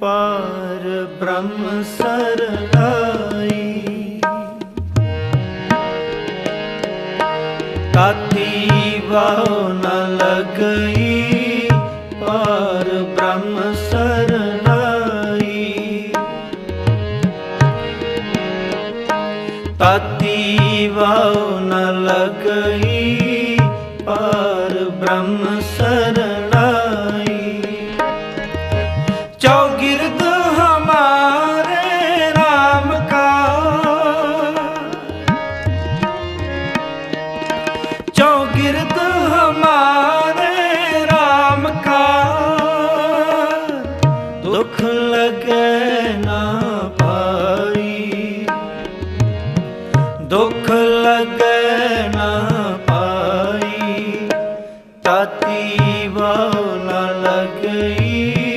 ਪਾਰ ਬ੍ਰਹਮ ਸਰਣਾਈ ਤਾਤੀ ਵਾਹ ਨ ਲਗਈ ਪਾਰ ਬ੍ਰਹਮ ਸਰਣਾਈ ਤਾਤੀ ਵਾਹ ਨ ਲਗਈ ਪਾਰ ਬ੍ਰਹਮ गिरद हमारे राम का चौगिरद हमारे राम का दुख लगे ना पाई दुख लगे ना पाई ताती वाला लगी